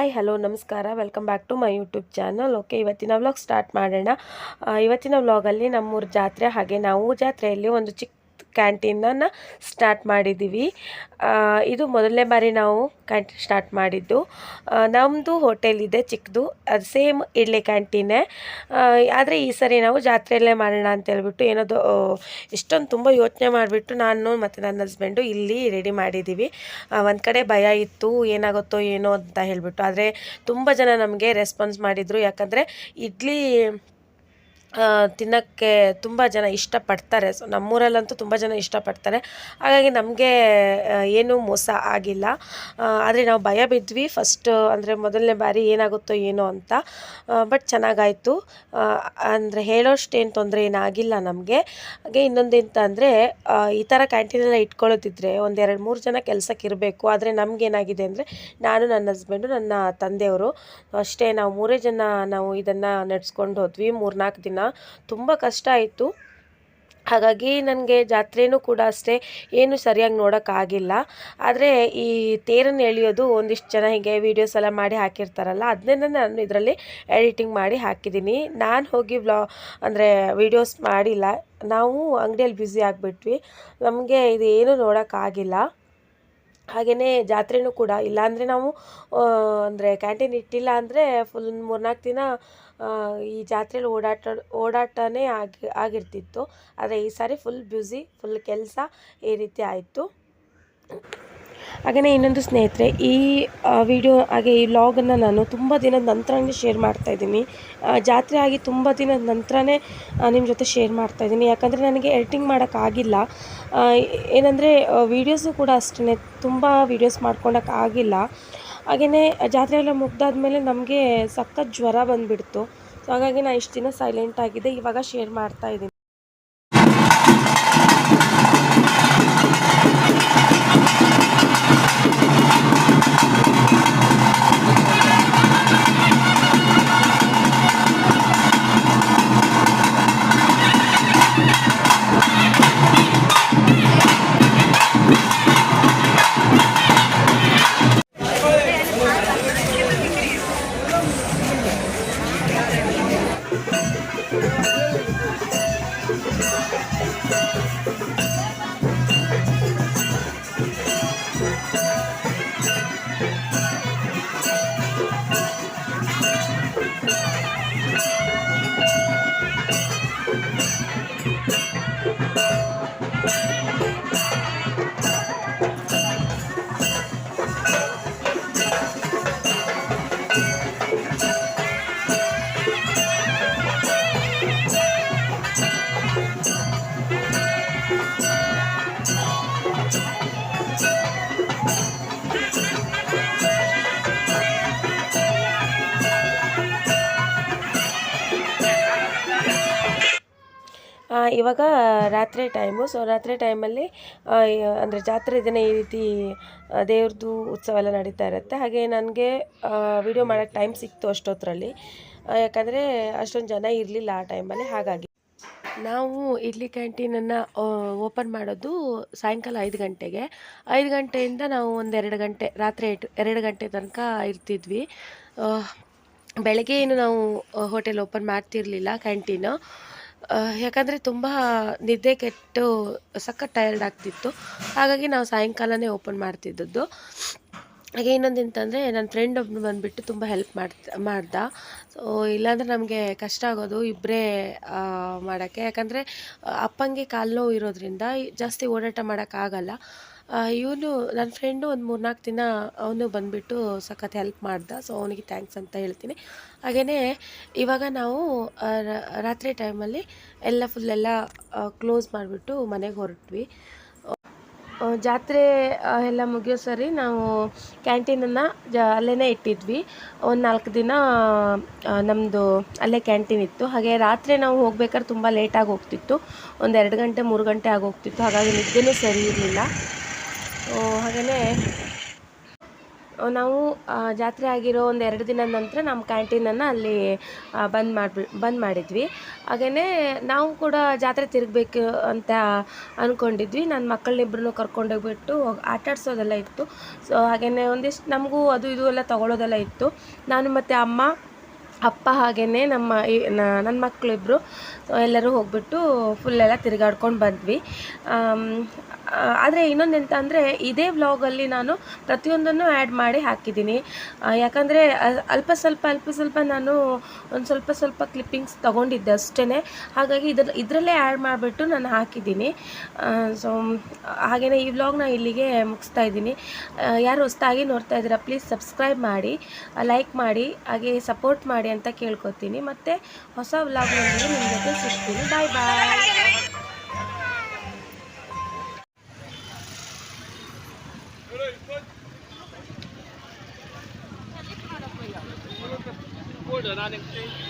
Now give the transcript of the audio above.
Hi, hello, ನಮಸ್ಕಾರ. Welcome back to my YouTube channel okay ಇವತ್ತಿನ vlog start ಮಾಡೋಣ. ಇವತ್ತಿನ ವ್ಲಾಗಲ್ಲಿ ನಮ್ಮೂರು ಜಾತ್ರೆ, ಹಾಗೆ ನಾವು ಜಾತ್ರೆಯಲ್ಲಿ ಒಂದು ಚಿಕ್ಕ ಕ್ಯಾಂಟೀನನ್ನು ಸ್ಟಾರ್ಟ್ ಮಾಡಿದ್ದೀವಿ. ಇದು ಮೊದಲನೇ ಬಾರಿ ನಾವು ಕ್ಯಾಂಟೀನ್ ಸ್ಟಾರ್ಟ್ ಮಾಡಿದ್ದು. ನಮ್ಮದು ಹೋಟೆಲ್ ಇದೆ ಚಿಕ್ಕದು ಅದು ಸೇಮ್ ಇಡ್ಲಿ ಕ್ಯಾಂಟೀನೇ. ಆದರೆ ಈ ಸರಿ ನಾವು ಜಾತ್ರೆಯಲ್ಲೇ ಮಾಡೋಣ ಅಂತ ಹೇಳ್ಬಿಟ್ಟು ಏನದು ಇಷ್ಟೊಂದು ತುಂಬ ಯೋಚನೆ ಮಾಡಿಬಿಟ್ಟು ನಾನು ಮತ್ತು ನನ್ನ ಹಸ್ಬೆಂಡು ಇಲ್ಲಿ ರೆಡಿ ಮಾಡಿದ್ದೀವಿ. ಒಂದು ಕಡೆ ಭಯ ಇತ್ತು, ಏನಾಗುತ್ತೋ ಏನೋ ಅಂತ ಹೇಳಿಬಿಟ್ಟು. ಆದರೆ ತುಂಬ ಜನ ನಮಗೆ ರೆಸ್ಪಾನ್ಸ್ ಮಾಡಿದರು. ಯಾಕಂದರೆ ಇಡ್ಲಿ ತಿನ್ನೋಕ್ಕೆ ತುಂಬ ಜನ ಇಷ್ಟಪಡ್ತಾರೆ. ಸೊ ನಮ್ಮೂರಲ್ಲಂತೂ ತುಂಬ ಜನ ಇಷ್ಟಪಡ್ತಾರೆ. ಹಾಗಾಗಿ ನಮಗೆ ಏನೂ ಮೋಸ ಆಗಿಲ್ಲ. ಆದರೆ ನಾವು ಭಯ ಬಿದ್ವಿ. ಫಸ್ಟ್ ಅಂದರೆ ಮೊದಲನೇ ಬಾರಿ ಏನಾಗುತ್ತೋ ಏನೋ ಅಂತ. ಬಟ್ ಚೆನ್ನಾಗಾಯಿತು. ಅಂದರೆ ಹೇಳೋಷ್ಟೇನು ತೊಂದರೆ ಏನಾಗಿಲ್ಲ ನಮಗೆ. ಹಾಗೆ ಇನ್ನೊಂದೆಂತ ಅಂದರೆ ಈ ಥರ ಕ್ಯಾಂಟೀನೆಲ್ಲ ಇಟ್ಕೊಳ್ಳೋದಿದ್ರೆ ಒಂದೆರಡು ಮೂರು ಜನ ಕೆಲಸಕ್ಕೆ ಇರಬೇಕು. ಆದರೆ ನಮಗೇನಾಗಿದೆ ಅಂದರೆ, ನಾನು ನನ್ನ ಹಸ್ಬೆಂಡು ನನ್ನ ತಂದೆಯವರು ಅಷ್ಟೇ. ನಾವು ಮೂರೇ ಜನ ನಾವು ಇದನ್ನು ನಡೆಸ್ಕೊಂಡು ಹೋದ್ವಿ. ಮೂರ್ನಾಲ್ಕು ದಿನ ತುಂಬ ಕಷ್ಟ ಆಯಿತು. ಹಾಗಾಗಿ ನನಗೆ ಜಾತ್ರೆನೂ ಕೂಡ ಅಷ್ಟೇ ಏನು ಸರಿಯಾಗಿ ನೋಡೋಕ್ಕಾಗಿಲ್ಲ ಆದರೆ ಈ ತೇರನ್ನು ಎಳೆಯೋದು ಒಂದಿಷ್ಟು ಜನ ಹೀಗೆ ವೀಡಿಯೋಸ್ ಎಲ್ಲ ಮಾಡಿ ಹಾಕಿರ್ತಾರಲ್ಲ, ಅದನ್ನೇ ನಾನು ಇದರಲ್ಲಿ ಎಡಿಟಿಂಗ್ ಮಾಡಿ ಹಾಕಿದ್ದೀನಿ. ನಾನು ಹೋಗಿ ವ್ಲಾ ಅಂದರೆ ವೀಡಿಯೋಸ್ ಮಾಡಿಲ್ಲ. ನಾವು ಅಂಗಡಿಯಲ್ಲಿ ಬ್ಯುಸಿ ಆಗಿಬಿಟ್ವಿ. ನಮಗೆ ಇದು ಏನೂ ನೋಡೋಕ್ಕಾಗಿಲ್ಲ ಹಾಗೆಯೇ ಜಾತ್ರೆನೂ ಕೂಡ ಇಲ್ಲಾಂದರೆ ನಾವು ಅಂದರೆ ಕ್ಯಾಂಟೀನ್ ಇಟ್ಟಿಲ್ಲ ಅಂದರೆ ಫುಲ್ ಮೂರ್ನಾಲ್ಕು ದಿನ ಈ ಜಾತ್ರೆಯಲ್ಲಿ ಓಡಾಟ, ಓಡಾಟನೇ ಆಗಿ, ಆಗಿರ್ತಿತ್ತು. ಆದರೆ ಈ ಸಾರಿ ಫುಲ್ ಬ್ಯುಸಿ ಫುಲ್ ಕೆಲಸ ಈ ರೀತಿ ಆಯಿತು. ಹಾಗೆಯೇ ಇನ್ನೊಂದು ಸ್ನೇಹಿತರೆ, ಈ ವಿಡಿಯೋ ಹಾಗೆ ಈ ವ್ಲಾಗನ್ನು ನಾನು ತುಂಬ ದಿನದ ನಂತರನೇ ಶೇರ್ ಮಾಡ್ತಾ ಇದ್ದೀನಿ. ಜಾತ್ರೆ ಆಗಿ ತುಂಬ ದಿನದ ನಂತರನೇ ನಿಮ್ಮ ಜೊತೆ ಶೇರ್ ಮಾಡ್ತಾ ಇದ್ದೀನಿ. ಯಾಕಂದರೆ ನನಗೆ ಎಡಿಟಿಂಗ್ ಮಾಡೋಕ್ಕಾಗಿಲ್ಲ ಏನಂದರೆ ವೀಡಿಯೋಸು ಕೂಡ ಅಷ್ಟೇ ತುಂಬ ವೀಡಿಯೋಸ್ ಮಾಡ್ಕೊಳಕ್ಕಾಗಿಲ್ಲ ಹಾಗೆಯೇ ಜಾತ್ರೆ ಎಲ್ಲ ಮುಗ್ದಾದ್ಮೇಲೆ ನಮಗೆ ಸಖತ್ ಜ್ವರ ಬಂದುಬಿಡ್ತು. ಸೊ ಹಾಗಾಗಿ ನಾನು ಇಷ್ಟು ದಿನ ಸೈಲೆಂಟ್ ಆಗಿದೆ. ಇವಾಗ ಶೇರ್ ಮಾಡ್ತಾ ಇವಾಗ ರಾತ್ರಿ ಟೈಮು ಸೊ ರಾತ್ರಿ ಟೈಮಲ್ಲಿ ಅಂದರೆ ಜಾತ್ರೆ ದಿನ ಈ ರೀತಿ ದೇವ್ರದ್ದು ಉತ್ಸವ ಎಲ್ಲ ನಡೀತಾ ಇರುತ್ತೆ. ಹಾಗೆ ನನಗೆ ವಿಡಿಯೋ ಮಾಡೋಕ್ಕೆ ಟೈಮ್ ಸಿಕ್ತು ಅಷ್ಟೊತ್ತರಲ್ಲಿ. ಯಾಕಂದರೆ ಅಷ್ಟೊಂದು ಜನ ಇರಲಿಲ್ಲ ಆ ಟೈಮಲ್ಲಿ ಹಾಗಾಗಿ. ನಾವು ಇಡ್ಲಿ ಕ್ಯಾಂಟೀನನ್ನು ಓಪನ್ ಮಾಡೋದು ಸಾಯಂಕಾಲ ಐದು ಗಂಟೆಗೆ. ಐದು ಗಂಟೆಯಿಂದ ನಾವು ಒಂದೆರಡು ಗಂಟೆ, ರಾತ್ರಿ ಎರಡು ಗಂಟೆ ತನಕ ಇರ್ತಿದ್ವಿ. ಬೆಳಗ್ಗೆ ಏನು ನಾವು ಹೋಟೆಲ್ ಓಪನ್ ಮಾಡ್ತಿರಲಿಲ್ಲ ಕ್ಯಾಂಟೀನು ಯಾಕಂದರೆ ತುಂಬ ನಿದ್ದೆ ಕೆಟ್ಟು ಸಖತ್ ಟಯರ್ಡ್ ಆಗ್ತಿತ್ತು. ಹಾಗಾಗಿ ನಾವು ಸಾಯಂಕಾಲನೇ ಓಪನ್ ಮಾಡ್ತಿದ್ದದ್ದು. ಹಾಗೆ ಇನ್ನೊಂದು ಅಂತಂದರೆ ನನ್ನ ಫ್ರೆಂಡ್ ಒಬ್ಬನು ಬಂದುಬಿಟ್ಟು ತುಂಬ ಹೆಲ್ಪ್ ಮಾಡ್ತ, ಮಾಡ್ದ. ಸೊ ಇಲ್ಲಾಂದರೆ ನಮಗೆ ಕಷ್ಟ ಆಗೋದು ಇಬ್ಬರೇ ಮಾಡೋಕ್ಕೆ. ಯಾಕಂದರೆ ಅಪ್ಪಂಗೆ ಕಾಲು ನೋವು ಇರೋದ್ರಿಂದ ಜಾಸ್ತಿ ಓಡಾಟ ಮಾಡೋಕ್ಕಾಗಲ್ಲ ಇವನು ನನ್ನ ಫ್ರೆಂಡು ಒಂದು ಮೂರ್ನಾಲ್ಕು ದಿನ ಅವನು ಬಂದುಬಿಟ್ಟು ಸಖತ್ ಹೆಲ್ಪ್ ಮಾಡ್ದ. ಸೊ ಅವನಿಗೆ ಥ್ಯಾಂಕ್ಸ್ ಅಂತ ಹೇಳ್ತೀನಿ. ಹಾಗೆಯೇ ಇವಾಗ ನಾವು ರಾತ್ರಿ ಟೈಮಲ್ಲಿ ಎಲ್ಲ ಫುಲ್ ಎಲ್ಲ ಕ್ಲೋಸ್ ಮಾಡಿಬಿಟ್ಟು ಮನೆಗೆ ಹೊರಟ್ವಿ. ಜಾತ್ರೆ ಎಲ್ಲ ಮುಗಿಯೋ ಸರಿ ನಾವು ಕ್ಯಾಂಟೀನನ್ನು ಜ ಅಲ್ಲೇ ಇಟ್ಟಿದ್ವಿ. ಒಂದು ನಾಲ್ಕು ದಿನ ನಮ್ಮದು ಅಲ್ಲೇ ಕ್ಯಾಂಟೀನ್ ಇತ್ತು. ಹಾಗೆ ರಾತ್ರಿ ನಾವು ಹೋಗ್ಬೇಕಾದ್ರೆ ತುಂಬ ಲೇಟಾಗಿ ಹೋಗ್ತಿತ್ತು. ಒಂದು ಎರಡು ಗಂಟೆ, ಮೂರು ಗಂಟೆ ಆಗೋಗ್ತಿತ್ತು ಹಾಗಾಗಿ ನಿದ್ದೆನೂ ಸರಿ ಇರಲಿಲ್ಲ. ಹಾಗೆಯೇ ನಾವು ಜಾತ್ರೆ ಆಗಿರೋ ಒಂದು ಎರಡು ದಿನದ ನಂತರ ನಮ್ಮ ಕ್ಯಾಂಟೀನನ್ನು ಅಲ್ಲಿ ಬಂದ್ ಮಾಡಿ ಬಂದ್ ಮಾಡಿದ್ವಿ. ಹಾಗೆಯೇ ನಾವು ಕೂಡ ಜಾತ್ರೆ ತಿರುಗಬೇಕು ಅಂತ ಅಂದ್ಕೊಂಡಿದ್ವಿ ನನ್ನ ಮಕ್ಕಳನ್ನಿಬ್ಬರನ್ನು ಕರ್ಕೊಂಡೋಗ್ಬಿಟ್ಟು ಆಟ ಆಡಿಸೋದೆಲ್ಲ ಇತ್ತು. ಸೊ ಹಾಗೆಯೇ ಒಂದಿಷ್ಟು ನಮಗೂ ಅದು ಇದು ಎಲ್ಲ ತೊಗೊಳೋದೆಲ್ಲ ಇತ್ತು. ನಾನು ಮತ್ತು ಅಮ್ಮ, ಅಪ್ಪ ಹಾಗೆಯೇ ನಮ್ಮ ನನ್ನ ಮಕ್ಕಳಿಬ್ರು ಎಲ್ಲರೂ ಹೋಗ್ಬಿಟ್ಟು ಫುಲ್ ಎಲ್ಲ ತಿರುಗಾಡ್ಕೊಂಡು ಬಂದ್ವಿ. ಆದರೆ ಇನ್ನೊಂದು ಎಂತ ಅಂದರೆ ಇದೇ ವ್ಲಾಗಲ್ಲಿ ನಾನು ಪ್ರತಿಯೊಂದನ್ನು ಆ್ಯಡ್ ಮಾಡಿ ಹಾಕಿದ್ದೀನಿ. ಯಾಕಂದರೆ ಅಲ್ಪ ಸ್ವಲ್ಪ ಅಲ್ಪ ಸ್ವಲ್ಪ ನಾನು ಒಂದು ಸ್ವಲ್ಪ ಸ್ವಲ್ಪ ಕ್ಲಿಪ್ಪಿಂಗ್ಸ್ ತೊಗೊಂಡಿದ್ದೆ ಅಷ್ಟೇ ಹಾಗಾಗಿ ಇದ್ರ, ಇದರಲ್ಲೇ ಆ್ಯಡ್ ಮಾಡಿಬಿಟ್ಟು ನಾನು ಹಾಕಿದ್ದೀನಿ. ಸೊ ಹಾಗೆಯೇ ಈ ವ್ಲಾಗ್ನ ಇಲ್ಲಿಗೆ ಮುಗಿಸ್ತಾ ಇದ್ದೀನಿ. ಯಾರು ಹೊಸ್ದಾಗಿ ನೋಡ್ತಾ ಇದ್ದೀರಾ ಪ್ಲೀಸ್ ಸಬ್ಸ್ಕ್ರೈಬ್ ಮಾಡಿ ಲೈಕ್ ಮಾಡಿ, ಹಾಗೆ ಸಪೋರ್ಟ್ ಮಾಡಿ ಅಂತ ಕೇಳ್ಕೊತೀನಿ. ಮತ್ತು ಹೊಸ ವ್ಲಾಗ್ನೊಂದಿಗೆ ನಿಮ್ಮ ಜೊತೆ ಸಿಗ್ತೀನಿ. ಬಾಯ್ ಬಾಯ್ dyan, aning